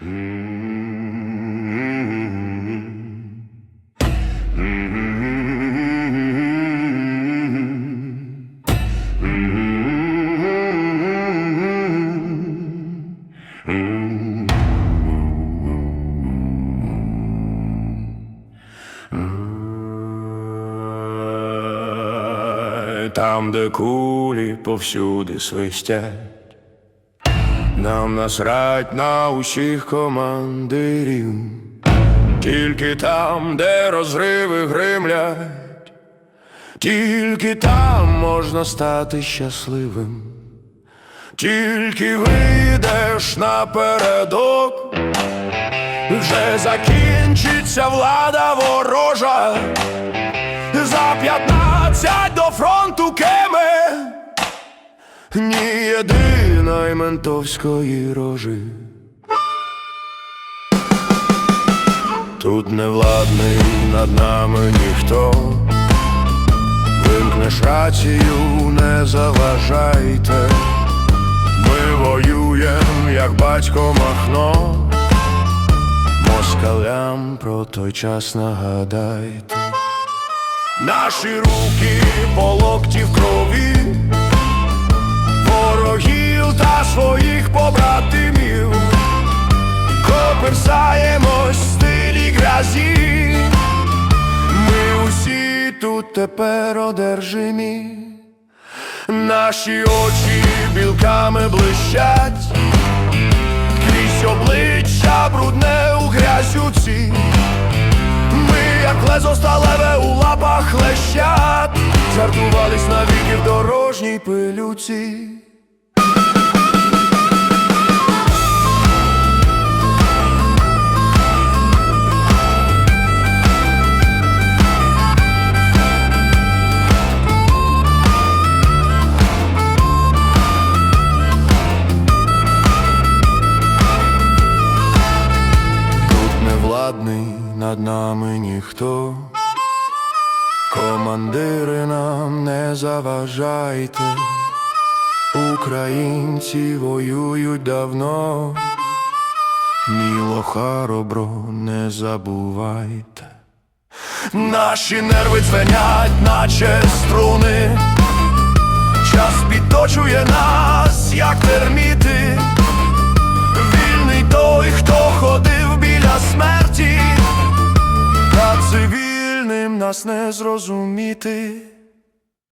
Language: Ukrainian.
Там, де кулі повсюди свистять, нам насрать на усіх командирів, тільки там, де розриви гримлять, тільки там можна стати щасливим, тільки вийдеш напередок, вже закінчиться влада ворожа. За п'ятнадцять до фронту кеми. Ні єдиної ментовської рожи. Тут не владний над нами ніхто. Вимкнеш рацію, не заважайте. Ми воюєм, як батько Махно. Москалям про той час нагадайте. Наші руки по локті в крові, та своїх побратимів, коперсаємось в стилі грязі. Ми усі тут тепер одержимі, наші очі білками блищать, крізь обличчя брудне у грязюці. Ми, як лезо сталеве у лапах лещат, жартувались навіки в дорожній пилюці. Над нами ніхто. Командири нам не заважайте, українці воюють давно, міло хоробро не забувайте. Наші нерви дзвенять, наче струни, час підточує нас, як терміти. Нас не зрозуміти.